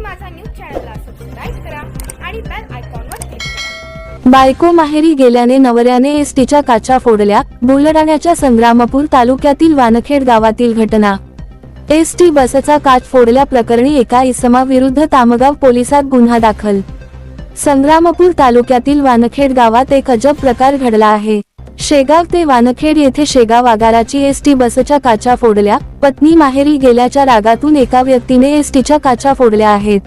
माझा न्यूज चॅनलला करा आणि बेल आयकॉनवर क्लिक करा. बायको माहेरी गेल्याने नवऱ्याने एसटीच्या काचा फोडल्या. बुलढाण्याच्या संग्रामपूर तालुक्यातील वानखेड गावातील घटना. एसटी बसचा काच फोडल्या प्रकरणी एका इसमाविरुद्ध तामगाव पोलिसात गुन्हा दाखल. संग्रामपूर तालुक्यातील वानखेड गावात एक अजब प्रकार घडला आहे. शेगाव ते वानखेड येथे शेगाव आगाराची एसटी बसच्या काचा फोडल्या. पत्नी माहेरी गेल्याच्या रागातून एका व्यक्तीने एसटीच्या काचा फोडल्या आहेत.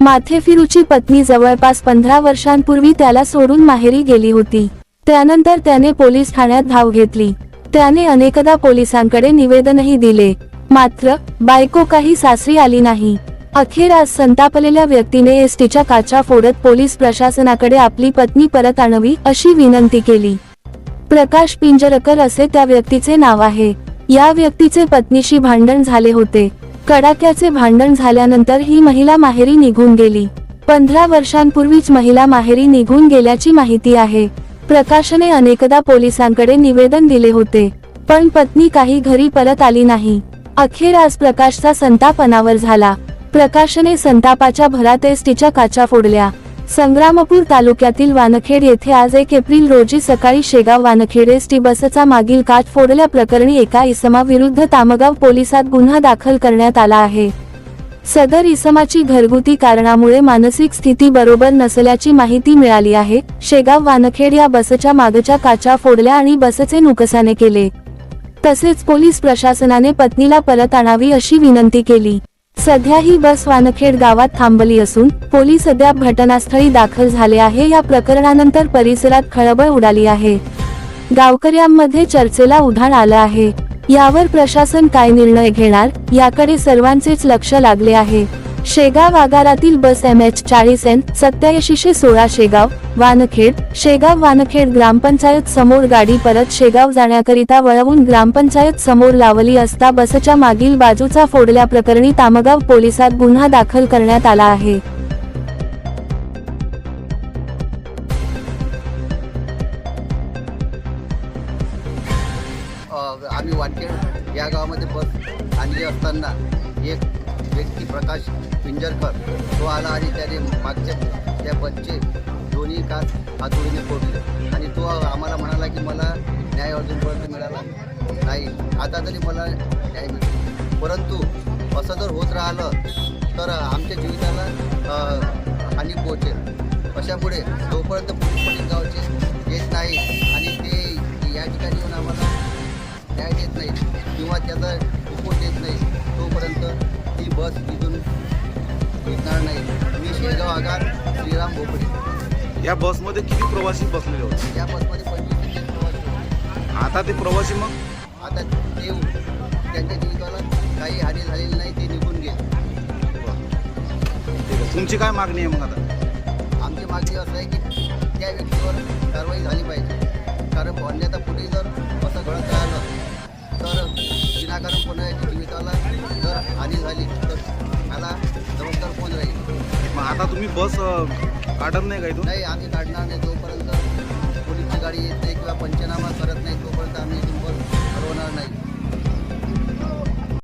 माथेफिरूची पत्नी जवळपास पंधरा वर्षांपूर्वी त्याला सोडून माहेरी गेली होती. त्यानंतर त्याने पोलीस ठाण्यात धाव घेतली. त्याने अनेकदा पोलिसांकडे निवेदनही दिले. मात्र बायको काही सासरी आली नाही. अखेर आज संतापलेल्या व्यक्तीने एसटीच्या काचा फोडत पोलीस प्रशासनाकडे आपली पत्नी परत आणावी अशी विनंती केली. प्रकाश पिंजरकर असे त्या व्यक्तीचे नाव आहे. या व्यक्तीचे पत्नीशी भांडण झाले होते. कडाक्याचे भांडण झाल्यानंतर ही महिला माहेरी निघून गेली. पंधरा वर्षांपूर्वीच महिला माहेरी निघून गेल्याची माहिती आहे. प्रकाशने अनेकदा पोलिसांकडे निवेदन दिले होते. पण पत्नी काही घरी परत आली नाही. अखेर आज प्रकाशचा संताप अनावर झाला. प्रकाशने संतापाच्या भरातच तिच्या काचा फोडल्या. संग्रामपूर तालुक्यातील वानखेड येथे आज एक एप्रिल रोजी सकाळी शेगाव वानखेड एसटी बसचा मागील काच फोडल्या प्रकरणी एका इसमाविरुद्ध तामगाव पोलिसात गुन्हा दाखल करण्यात आला आहे. सदर इसमाची घरगुती कारणामुळे मानसिक स्थिती बरोबर नसल्याची माहिती मिळाली आहे. शेगाव वानखेड या बसच्या मागच्या काचा फोडल्या आणि बसचे नुकसाने केले. तसेच पोलीस प्रशासनाने पत्नीला परत आणावी अशी विनंती केली. सध्या ही बस वानखेड गावात थांबली असून पोलीस अद्याप घटनास्थळी दाखल झाले आहे. या प्रकरणानंतर परिसरात खळबळ उडाली आहे. गावकऱ्यांमध्ये चर्चेला उधाण आलं आहे. यावर प्रशासन काय निर्णय घेणार? याकडे सर्वांचेच लक्ष लागले आहे. शेगाव आगारातील बस एम एच चाळीस एन सत्याऐंशीशे सोळा शेगाव वानखेड शेगाव वानखेड ग्रामपंचायत समोर गाडी परत शेगाव जाण्याकरिता वळवून ग्रामपंचायत समोर लावली असता बसच्या मागील बाजूचा फोडल्या प्रकरणी तामगाव पोलिसात गुन्हा दाखल करण्यात आला आहे. आम्ही वानखेड या गावामध्ये बस आणली असताना एक व्यक्ती प्रकाश पिंजरकर. तो आला आणि त्याने मागच्या त्या बसचे दोन्ही काच हातोडीने फोडले. आणि तो आम्हाला म्हणाला की मला न्याय अजूनपर्यंत मिळाला नाही. आता तरी मला न्याय मिळतो परंतु असं जर होत राहिलं तर आमच्या जीविताला हानी पोहोचेल. अशापुढे जोपर्यंत पोलीस गावचे येत नाही आणि ते या ठिकाणी येऊन आम्हाला न्याय देत नाही किंवा त्याचा हुकूम देत नाही तोपर्यंत बस तिथून निघणार नाही. मी शेगाव आगार श्रीराम भोपडे या बसमध्ये किती प्रवासी बसलेले होते? या बसमध्ये पंचवीस ते प्रवासी होते. आता ते प्रवासी मग? आता ते त्यांच्या जीविताला काही हानी झालेली नाही ते निघून गेले. ठीक आहे. तुमची काय मागणी आहे मग आता? आमची मागणी असं आहे की त्या व्यक्तीवर कारवाई झाली पाहिजे. कारण अन्यथा पुढे जर असं घडत राहिलं तर विनाकारण कोणाच्या जीविताला जर हानी झाली आता तुम्ही बस काढत नाही का इथून? नाही आम्ही काढणार नाही. तो